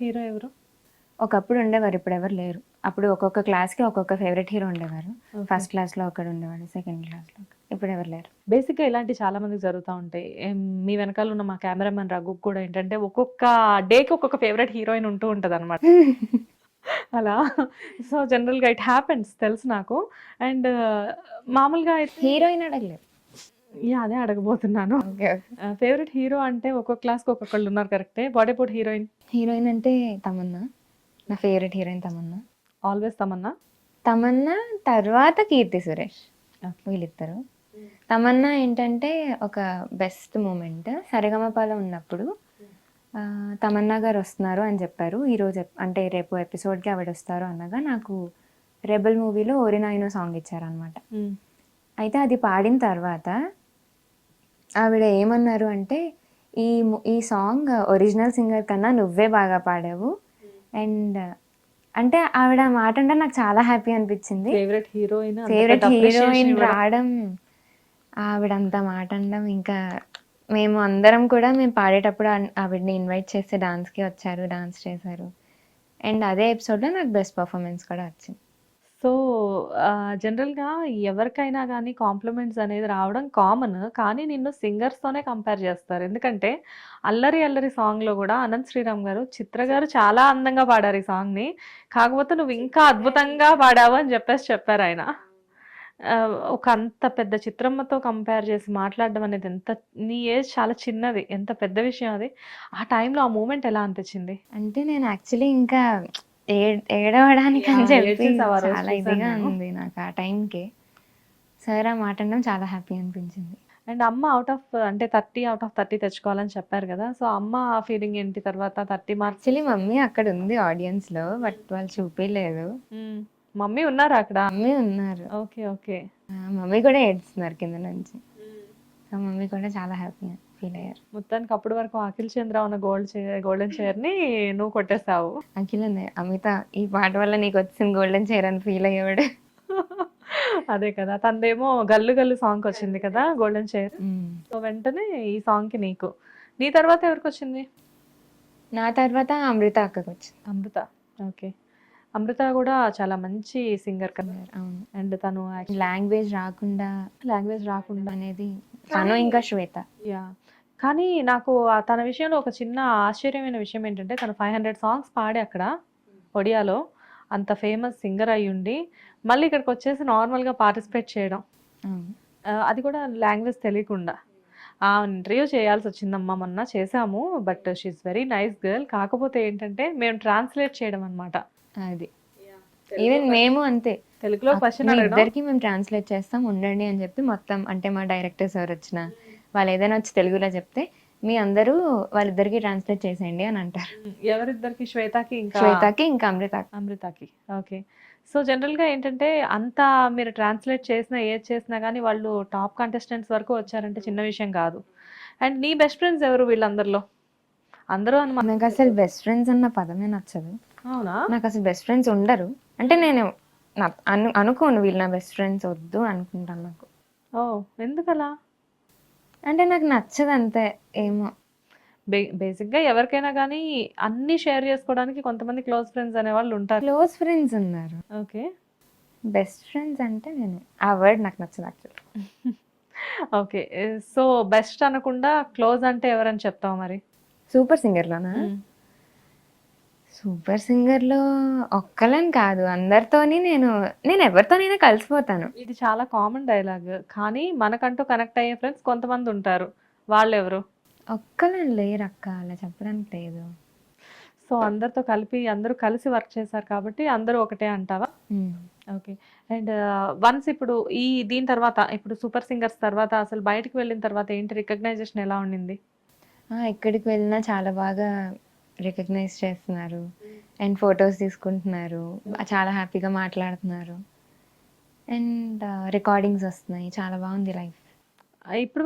Hero ఎవరు? ఒకప్పుడు ఉండేవారు ఇప్పుడు ఎవరు లేరు. అప్పుడు ఒక్కొక్క క్లాస్కి ఒక్కొక్క ఫేవరెట్ హీరో ఉండేవారు. ఫస్ట్ క్లాస్లో ఒకడు ఉండేవాడు సెకండ్ క్లాస్లో ఇప్పుడు ఎవరు లేరు. బేసిక్గా ఇలాంటి చాలా మందికి జరుగుతూ ఉంటాయి. మీ వెనకాల ఉన్న మా కెమెరామెన్ రఘు కూడా ఏంటంటే ఒక్కొక్క డేకి ఒక్కొక్క ఫేవరెట్ హీరోయిన్ ఉంటూ ఉంటుంది అనమాట అలా. సో జనరల్గా ఇట్ హ్యాపెన్స్ తెలుసు నాకు. అండ్ మామూలుగా హీరోయిన్ అడగలేదు. యా అదే అడగబోతున్నాను. ఫేవరెట్ హీరో అంటే ఒక్కొక్క క్లాస్కి ఒక్కొక్కళ్ళు ఉన్నారు కరెక్టే బాడీ పోట్ హీరోయిన్ హీరోయిన్ అంటే తమన్నా. నా favourite heroine Tamannaah. Always Tamannaah? Tamannaah తర్వాత కీర్తి సురేష్. వీళ్ళిద్దరు. తమన్నా ఏంటంటే ఒక బెస్ట్ మూమెంట్ సరిగమపాలో ఉన్నప్పుడు తమన్నా గారు వస్తున్నారు అని చెప్పారు. ఈరోజు అంటే రేపు ఎపిసోడ్కి ఆవిడ వస్తారు అనగా నాకు రెబల్ మూవీలో ఓరినాయినో సాంగ్ ఇచ్చారనమాట అయితే అది పాడిన తర్వాత ఆవిడ ఏమన్నారు అంటే ఈ ఈ సాంగ్ ఒరిజినల్ సింగర్ కన్నా నువ్వే బాగా పాడావు. అండ్ అంటే ఆవిడ మాట అంటే నాకు చాలా హ్యాపీ అనిపించింది. ఫేవరెట్ హీరోయిన్ ఫేవరెట్ హీరోయిన్ రావడం ఆవిడ అంత మాట అనడం ఇంకా మేము అందరం కూడా మేము పాడేటప్పుడు ఆవిడని ఇన్వైట్ చేస్తే డాన్స్కి వచ్చారు డాన్స్ చేశారు. అండ్ అదే ఎపిసోడ్లో నాకు బెస్ట్ పర్ఫార్మెన్స్ కూడా వచ్చింది. సో జనరల్గా ఎవరికైనా కానీ కాంప్లిమెంట్స్ అనేది రావడం కామన్. కానీ నిన్ను సింగర్స్తోనే కంపేర్ చేస్తారు. ఎందుకంటే అల్లరి అల్లరి సాంగ్లో కూడా అనంత్ శ్రీరామ్ గారు చిత్ర గారు చాలా అందంగా పాడారు ఈ సాంగ్ని. కాకపోతే నువ్వు ఇంకా అద్భుతంగా పాడావు అని చెప్పేసి చెప్పారు ఆయన. ఒక అంత పెద్ద చిత్రమ్మతో కంపేర్ చేసి మాట్లాడడం అనేది ఎంత నీ ఏజ్ చాలా చిన్నది. ఎంత పెద్ద విషయం అది. ఆ టైంలో ఆ మూమెంట్ ఎలా అనిపించింది? అంటే నేను యాక్చువల్లీ ఇంకా ఏడవడానికి అని చెప్పి చాలా ఇదిగా. ఉంది నాకు ఆ టైంకి. సార్ ఆ మాట అనడం చాలా హ్యాపీ అనిపించింది. అండ్ అమ్మ అవుట్ ఆఫ్ అంటే థర్టీ అవుట్ ఆఫ్ థర్టీ తెచ్చుకోవాలని చెప్పారు కదా. సో అమ్మ ఫీలింగ్ ఏంటి తర్వాత థర్టీ మార్క్స్ యాక్చువల్లీ మమ్మీ అక్కడ ఉంది ఆడియన్స్లో బట్ వాళ్ళు చూపించలేదు మమ్మీ ఉన్నారా అక్కడ? మమ్మీ ఉన్నారు. Okay okay. మమ్మీ కూడా ఏడుస్తున్నారు కింద నుంచి. సో మమ్మీ కూడా చాలా హ్యాపీ ఫీల్ అయ్యారు మొత్తానికి అప్పటి వరకు అఖిల్ చంద్ర ఉన్న గోల్డ్ గోల్డెన్ చైర్ని నువ్వు కొట్టేసావు. అఖిల్ అమిత ఈ పాట వల్ల నీకు వచ్చింది గోల్డెన్ చైర్ అని ఫీల్ అయ్యేవాడు. అదే కదా తనదేమో గల్లు గల్లు సాంగ్ వచ్చింది కదా గోల్డెన్ చైర్. సో వెంటనే ఈ సాంగ్కి నీకు. నీ తర్వాత ఎవరికి వచ్చింది? నా తర్వాత అమృత అక్కకు వచ్చింది. అమృత? ఓకే. అమృత కూడా చాలా మంచి సింగర్ కదా. అవును. అండ్ తను లాంగ్వేజ్ రాకుండా లాంగ్వేజ్ రాకుండా అనేది తను ఇంకా శ్వేత. యా కానీ నాకు ఆ తన విషయంలో ఒక చిన్న ఆశ్చర్యమైన విషయం ఏంటంటే తను ఫైవ్ హండ్రెడ్ సాంగ్స్ పాడి అక్కడ ఒడియాలో. అంత ఫేమస్ సింగర్ అయి ఉండి మళ్ళీ ఇక్కడికి వచ్చేసి నార్మల్గా పార్టిసిపేట్ చేయడం. అది కూడా లాంగ్వేజ్ తెలియకుండా. ఆ ఇంటర్వ్యూ చేయాల్సి వచ్చిందమ్మా మొన్న చేసాము but she's very nice girl కాకపోతే ఏంటంటే మేము ట్రాన్స్లేట్ చేయడం అనమాట అది. ఈవెన్ మేము అంతే. తెలుగులో క్వశ్చన్ ఇద్దరికి మేము ట్రాన్స్లేట్ చేస్తాం ఉండండి అని చెప్పి మొత్తం అంటే మా డైరెక్టర్ సార్ వచ్చిన. వాళ్ళు ఏదైనా వచ్చి తెలుగులో చెప్తే మీ అందరూ వాళ్ళిద్దరికి ట్రాన్స్లేట్ చేసేయండి అని అంటారు. ఎవరిద్దరికి? శ్వేతకి ఇంకా శ్వేతకి ఇంకా అమృత అమృతకి. ఓకే. సో జనరల్గా ఏంటంటే అంత మీరు ట్రాన్స్లేట్ చేసినా ఏది చేసినా కానీ వాళ్ళు టాప్ కంటెస్టెంట్స్ వరకు వచ్చారంటే చిన్న విషయం కాదు. అండ్ నీ బెస్ట్ ఫ్రెండ్స్ ఎవరు వీళ్ళందరిలో? అందరూ అనమాట నాకు అసలు బెస్ట్ ఫ్రెండ్స్ అన్న పదమే నచ్చదు. అవునా? నాకు అసలు బెస్ట్ ఫ్రెండ్స్ ఉండరు. అంటే నేను అను అనుకోను వీళ్ళు నా బెస్ట్ ఫ్రెండ్స్ వద్దు అనుకుంటాను నాకు. ఓ ఎందుకలా? అంటే నాకు నచ్చదు అంతే ఏమో. బే బేసిక్గా ఎవరికైనా కానీ అన్ని షేర్ చేసుకోవడానికి కొంతమంది క్లోజ్ ఫ్రెండ్స్ అనే వాళ్ళు ఉంటారు. క్లోజ్ ఫ్రెండ్స్ ఉన్నారు. ఓకే. బెస్ట్ ఫ్రెండ్స్ అంటే నేను ఆ వర్డ్ నాకు నచ్చదు యాక్చువల్లీ ఓకే సో బెస్ట్ అనకుండా క్లోజ్ అంటే ఎవరని చెప్తావు మరి? సూపర్ సింగర్లోనా? సూపర్ సింగర్లో ఒక్కలని కాదు అందరితోని నేను నేను ఎవరితోనైనా కలిసిపోతాను. ఇది చాలా కామన్ డైలాగ్ కానీ మనకంటూ కనెక్ట్ అయ్యే ఫ్రెండ్స్ కొంతమంది ఉంటారు. వాళ్ళు ఎవరు ఒక్కలని లేరు అక్క అలా చెప్పడానికి లేదు. సో అందరితో కలిపి అందరూ కలిసి వర్క్ చేశారు కాబట్టి అందరూ ఒకటే అంటావా. ఓకే. అండ్ వన్స్ ఇప్పుడు ఈ దీని తర్వాత ఇప్పుడు సూపర్ సింగర్స్ తర్వాత అసలు బయటకు వెళ్ళిన తర్వాత ఏంటి రికగ్నైజేషన్ ఎలా ఉండింది? ఎక్కడికి వెళ్ళినా చాలా బాగా రికగ్నైజ్ చేస్తున్నారు. అండ్ ఫొటోస్ తీసుకుంటున్నారు. చాలా హ్యాపీగా మాట్లాడుతున్నారు. అండ్ రికార్డింగ్స్ uh, వస్తున్నాయి. చాలా బాగుంది లైఫ్. ఇప్పుడు